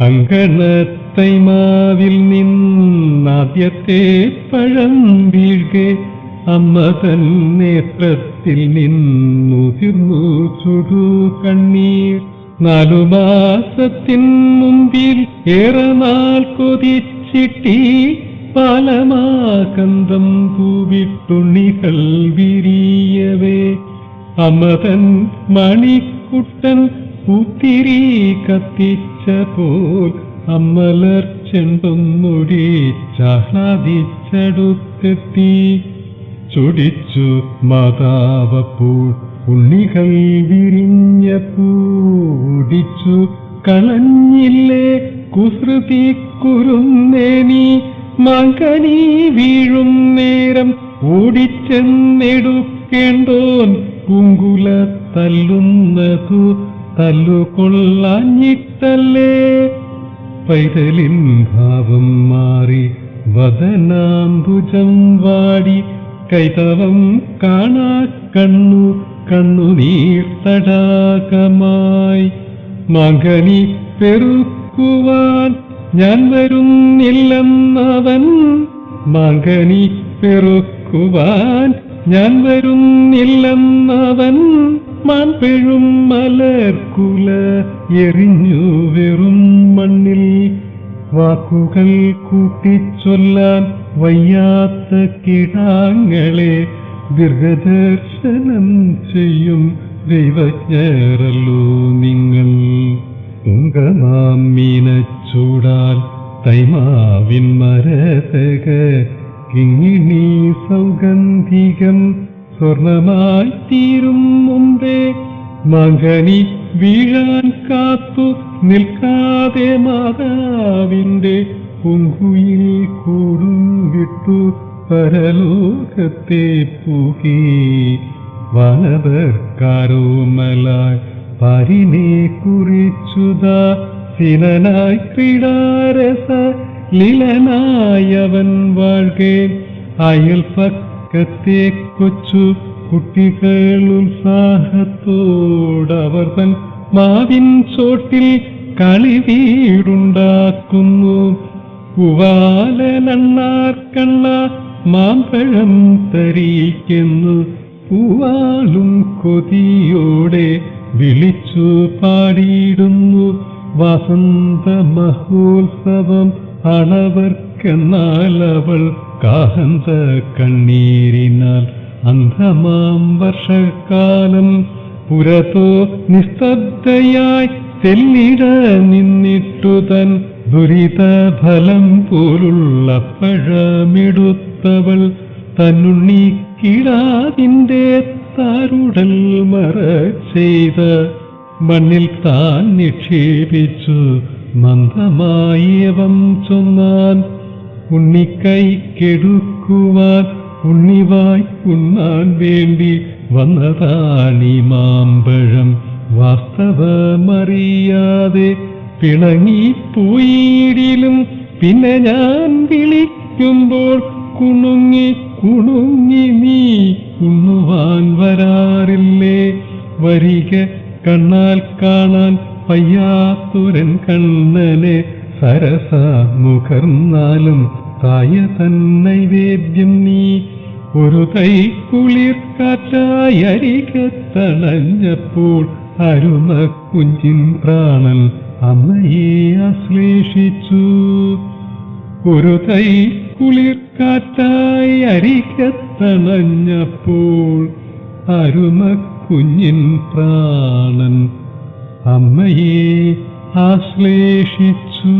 അങ്കണത്തൈമാവിൽ നിന്നാദ്യത്തെ പഴം വീഴ്കെ അമ്മ തൻ നേത്രത്തിൽ നിന്നുതിർന്നു ചുടു കണ്ണീർ. നാലു മാസത്തിൻ മുമ്പിൽ ഏറെ നാൾ കൊതിച്ചിട്ടി പാലമാകന്തം പൂവിട്ടുണ്ണികൾ വിരിയവേ. അമതൻ മണിക്കുട്ടൻ പൂത്തിരി കത്തിച്ച പോൽ അമ്മലർ ചെണ്ടുമുടി ചാഹ്ലാദിച്ചടുത്തെത്തി ചൊടിച്ചു മാതാവപ്പൂ ഉണ്ണികൾ വിരിഞ്ഞ പൂടിച്ചു കളഞ്ഞില്ലേ കുസൃതി കുരുന്നേനി മകനീ വീഴും നേരം ഓടിച്ചെന്നെടുക്കേണ്ടോൻ കുങ്കുല തല്ലുന്നതു തല്ലുകൊള്ളാഞ്ഞിട്ടല്ലേ? പൈതലിൻ ഭാവം മാറി വദനാംബുജം വാടി കൈതവം കാണാ കണ്ണു കണ്ണുനീർ തടാകമായി. മകനി പെറുക്കുവാൻ ഞാൻ വരുന്നില്ലെന്നവൻ മകനി പെറുക്കുവാൻ ഞാൻ വരുന്നില്ലെന്നവൻ. മാൻപെഴും മലർക്കുല എറിഞ്ഞു വെറും മണ്ണിൽ. വാക്കുകൾ കൂട്ടിച്ചൊല്ലാൻ വയ്യാത്ത കിടാങ്ങളെ ദീർഘദർശനം ചെയ്യും ദൈവജ്ഞരല്ലോ നിങ്ങൾ. തുങ്കമാം ചൂടാൽ തൈമാവിൻ മരതക കിങ്ങിണി സൗഗന്ധികം സ്വർണമായി തീരും മുമ്പേ മകനി വീഴാൻ കാത്തു നിൽക്കാതെ മാതാവിന്റെ കുങ്കുയിൽ കൂടുങ്ങിട്ടു പരലോകത്തെ പൂകി. വനതർക്കാരോമലായി പരിനെ കുറിച്ചുതാ സിനനായി ക്രീഡാരസ ലീലനായവൻ വാഴ്കേ വാഴ്കെ അയൽപക്കത്തെ കൊച്ചു കുട്ടികൾ ഉത്സാഹത്തോടവർ തൻ മാവിൻ ചോട്ടിൽ കളി വീടുണ്ടാക്കുന്നു. പൂവാലനണ്ണാർക്കണ്ണ മാമ്പഴം തരിക്കുന്നു പൂവാലും കൊതിയോടെ വിളിച്ചു പാടിയിടുന്നു. വസന്ത മഹോത്സവം അണവർക്കെന്നാൽ അവൾ കാഹന്ത കണ്ണീരിനാൽ അന്ധമാം വർഷക്കാലം പുരത്തോ നിസ്തബ്ധയായി തെല്ലിട നിന്നിട്ടു തൻ ദുരിത ഫലം പോലുള്ള പഴമെടുത്തവൾ തന്നുണ്ണിക്കിടാതിന്റെ താരുടൽ മറ ചെയ്ത മണ്ണിൽ താൻ നിക്ഷേപിച്ചു മന്ദമായവം ചൊന്നാൻ ഉണ്ണിക്കൈ കെടുക്കുവാൻ ഉണ്ണിവായി ഉണ്ണാൻ വേണ്ടി വന്നതാണി മാമ്പഴം വാസ്തവമറിയാതെ പിണങ്ങിപ്പോയിടിലും പിന്നെ ഞാൻ വിളിക്കുമ്പോൾ കുണുങ്ങി കുണുങ്ങി നീ ഉണ്ണുവാൻ വരാറില്ലേ? വരിക കണ്ണാൽ കാണാൻ പയ്യാത്തുരൻ കണ്ണനെ സരസ മുഖർന്നാലും തായ തന്നെ വേദ്യം നീ. ഒരു തൈ കുളിർ കാറ്റായി അരികത്തണഞ്ഞപ്പോൾ അരുമ കുഞ്ചിൻ പ്രാണൻ അമ്മയെ ആശ്ലേഷിച്ചു. ഒരു തൈ കുളിർ കാറ്റായി അരികത്തണഞ്ഞപ്പോൾ അരുമ കുഞ്ഞിൻ പ്രാണൻ അമ്മയെ ആശ്ലേഷിച്ചു.